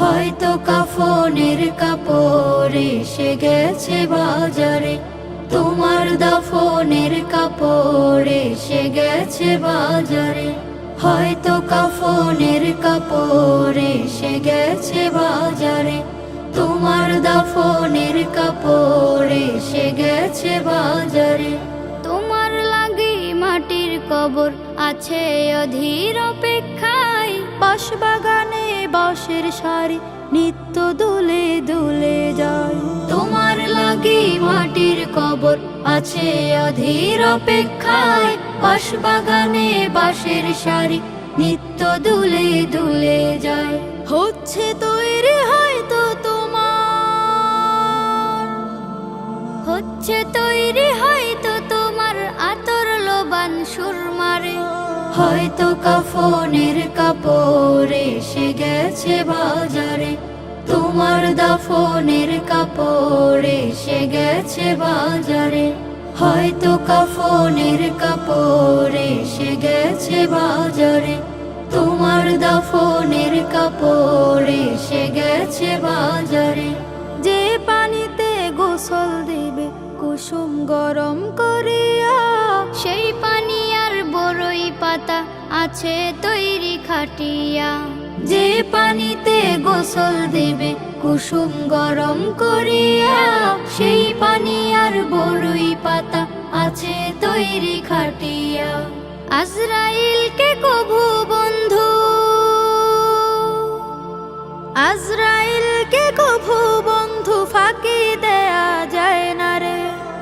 হয়তো কাফনের কাপড় এসে গেছে বাজারে, তোমার দাফনের কাপড় এসে গেছে বাজারে। হয়তো কাফনের কাপড় এসে গেছে বাজারে, তোমার দাফনের কাপড় এসে গেছে বাজারে। তোমার লাগি মাটির কবর আছে অধীর অপেক্ষায় বাঁশ বাগানে বাঁশের সারি নিত্য দুলে দুলে যায়। তোমার লাগি মাটির কবর আছে অধীর অপেক্ষায়। বাঁশ বাগানে বাঁশের সারি নিত্য দুলে দুলে যায়। হচ্ছে তৈরি হয়তো কাফনের কাপড় এসে গেছে বাজারে। তোমার দাফনের কাপড় এসে গেছে বাজারে। হয়তো কাফনের কাপড় এসে গেছে বাজারে। তোমার দাফনের কাপড় এসে গেছে বাজারে। যে পানিতে গোসল দিবে, কুসুম গরম করিয়া পাতা আছে তৈরি খাটিয়া। যে পানিতে গোসল দেবে, কুসুম গরম করিয়া, সেই পানি আর বড়ই পাতা আছে তৈরি খাটিয়া। আজরাইলকে কভু বন্ধু, আজরাইলকে কভু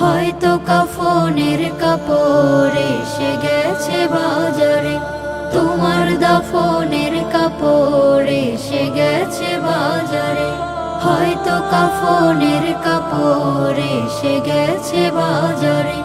হয়তো কাফনের কাপড় এসে গেছে বাজারে। তোমার দাফনের কাপড় এসে গেছে বাজারে। হয়তো কাফনের কাপড় এসে গেছে বাজারে।